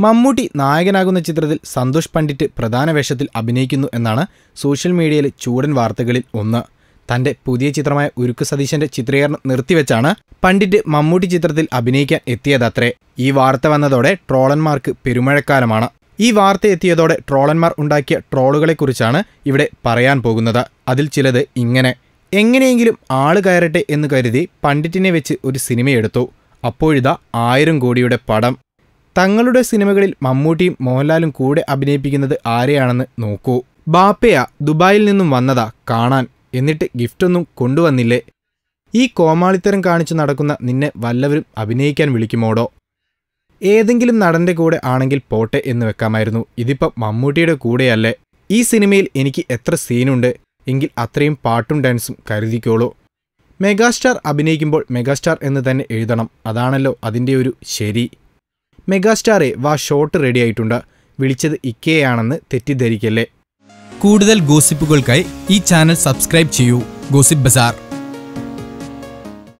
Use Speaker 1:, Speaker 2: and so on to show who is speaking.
Speaker 1: മമ്മൂട്ടി നായകനാകുന്ന ചിത്രത്തിൽ സന്തോഷ് പണ്ഡിറ്റ് പ്രധാന വേഷത്തിൽ അഭിനയിക്കുന്നു എന്നാണ് സോഷ്യൽ മീഡിയയിലെ ചൂടൻ വാർത്തകളിൽ ഒന്ന്. തന്റെ പുതിയ ചിത്രമായ ഉരുക്ക് സതീശന്റെ ചിത്രീകരണം നിർത്തിവെച്ചാണ് പണ്ഡിറ്റ് മമ്മൂട്ടി ചിത്രത്തിൽ അഭിനയിക്കാൻ എത്തിയതത്രേ. ഈ വാർത്ത വന്നതോടെ ട്രോളന്മാർക്ക് പെരുമഴക്കാലമാണ്. ഈ വാർത്ത എത്തിയതോടെ ട്രോളന്മാർ ഉണ്ടാക്കിയ ട്രോളുകളെക്കുറിച്ചാണ് ഇവിടെ പറയാൻ പോകുന്നത്. അതിൽ ചിലത് ഇങ്ങനെ. എങ്ങനെയെങ്കിലും ആൾ കയറട്ടെ എന്ന് കരുതി പണ്ഡിറ്റിനെ വെച്ച് ഒരു സിനിമയെടുത്തു. അപ്പോഴിതാ ആയിരം കോടിയുടെ പടം. തങ്ങളുടെ സിനിമകളിൽ മമ്മൂട്ടിയും മോഹൻലാലും കൂടെ അഭിനയിപ്പിക്കുന്നത് ആരെയാണെന്ന് നോക്കൂ. ബാപ്പയ ദുബായിൽ നിന്നും വന്നതാ കാണാൻ. എന്നിട്ട് ഗിഫ്റ്റൊന്നും കൊണ്ടുവന്നില്ലേ? ഈ കോമാളിത്തരം കാണിച്ചു നടക്കുന്ന നിന്നെ വല്ലവരും അഭിനയിക്കാൻ വിളിക്കുമോടോ? ഏതെങ്കിലും നടന്റെ കൂടെ ആണെങ്കിൽ പോട്ടെ എന്ന് വെക്കാമായിരുന്നു. ഇതിപ്പം മമ്മൂട്ടിയുടെ കൂടെയല്ലേ. ഈ സിനിമയിൽ എനിക്ക് എത്ര സീനുണ്ട്. എങ്കിൽ അത്രയും പാട്ടും ഡാൻസും കരുതിക്കോളൂ. മെഗാസ്റ്റാർ അഭിനയിക്കുമ്പോൾ മെഗാസ്റ്റാർ എന്ന് തന്നെ എഴുതണം. അതാണല്ലോ അതിന്റെ ഒരു ശരി. മെഗാസ്റ്റാറെ വാ ഷോട്ട് റെഡിയായിട്ടുണ്ട്. വിളിച്ചത് ഇക്കയാണെന്ന് തെറ്റിദ്ധരിക്കല്ലേ.
Speaker 2: കൂടുതൽ ഗോസിപ്പുകൾക്കായി ഈ ചാനൽ സബ്സ്ക്രൈബ് ചെയ്യൂ. Gossip bazaar.